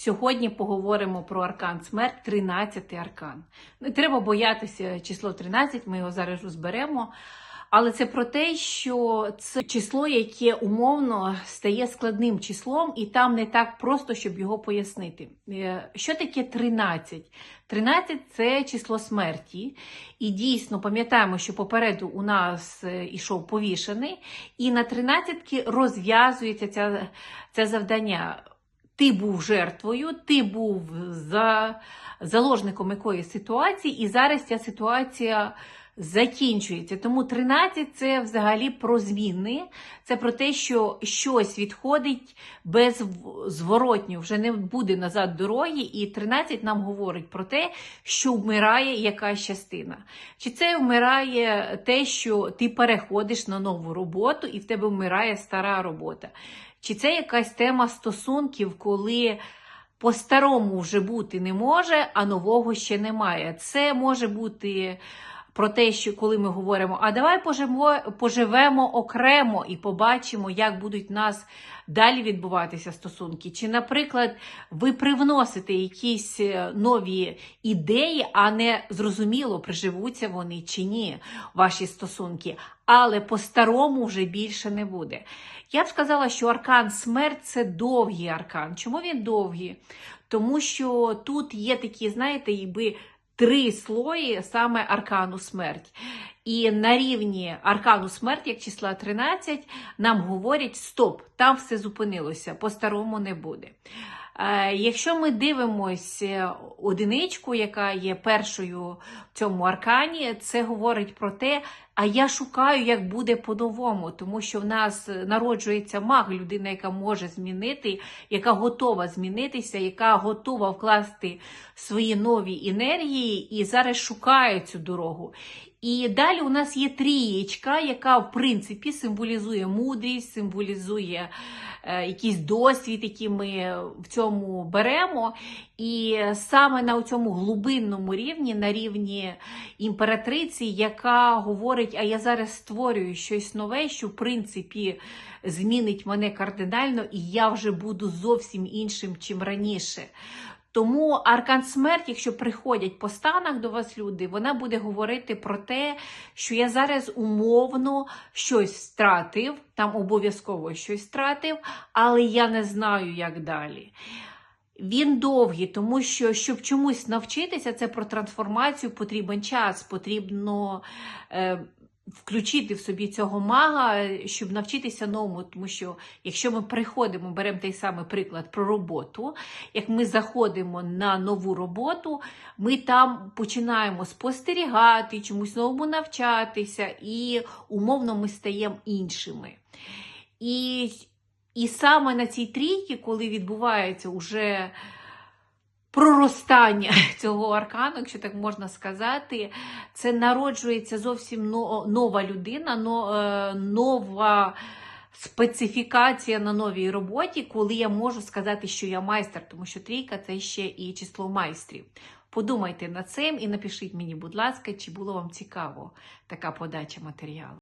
Сьогодні поговоримо про аркан смерть, 13 аркан. Не треба боятися число 13, ми його зараз розберемо. Але це про те, що це число, яке умовно стає складним числом, і там не так просто, щоб його пояснити. Е, Що таке 13? 13 це число смерті. І дійсно пам'ятаємо, що попереду у нас е, ішов повішений, і на 13 розв'язується ця, це завдання. Ти був жертвою, ти був за заложником якоїсь ситуації, і зараз ця ситуація закінчується. Тому 13 це взагалі про зміни, це про те, що щось відходить беззворотньо, вже не буде назад дороги. І 13 нам говорить про те, що вмирає якась частина. Чи це вмирає те, що ти переходиш на нову роботу, і в тебе вмирає стара робота? Чи це якась тема стосунків, коли по-старому вже бути не може, а нового ще немає? Це може бути про те, що коли ми говоримо, а давай поживемо, поживемо окремо і побачимо, як будуть нас далі відбуватися стосунки. Чи, наприклад, ви привносите якісь е, нові ідеї, а не зрозуміло, приживуться вони чи ні, ваші стосунки, але по-старому вже більше не буде. Я б сказала, що аркан смерть це довгий аркан. Чому він довгий? Тому що тут є такі, знаєте, якби три слої саме аркану смерть. І на рівні аркану смерть, як числа 13, нам говорять: стоп, там все зупинилося, по-старому не буде. Е, Якщо ми дивимося одиничку, яка є першою в цьому аркані, це говорить про те, а я шукаю, як буде по-новому, тому що в нас народжується маг, людина, яка може змінити, яка готова змінитися, яка готова вкласти свої нові енергії і зараз шукає цю дорогу. І далі у нас є трієчка, яка в принципі символізує мудрість, символізує е, якийсь досвід, який ми в цьому беремо. І саме на цьому глибинному рівні, на рівні імператриці, яка говорить, а я зараз створюю щось нове, що в принципі змінить мене кардинально, і я вже буду зовсім іншим, чим раніше. Тому аркан смерть, якщо приходять по станах до вас люди, вона буде говорити про те, що я зараз умовно щось втратив, там обов'язково щось втратив, але я не знаю, як далі. Він довгий, тому що щоб чомусь навчитися, це про трансформацію потрібен час, потрібно е, включити в собі цього мага, щоб навчитися новому. Тому що якщо ми приходимо, беремо той самий приклад про роботу, як ми заходимо на нову роботу, ми там починаємо спостерігати, чомусь новому навчатися, і умовно ми стаємо іншими. І і саме на цій трійці, коли відбувається уже проростання цього аркану, якщо так можна сказати, це народжується зовсім нова людина, е, нова специфікація на новій роботі, коли я можу сказати, що я майстер, тому що трійка це ще і число майстрів. Подумайте над цим і напишіть мені, будь ласка, чи було вам цікаво така подача матеріалу.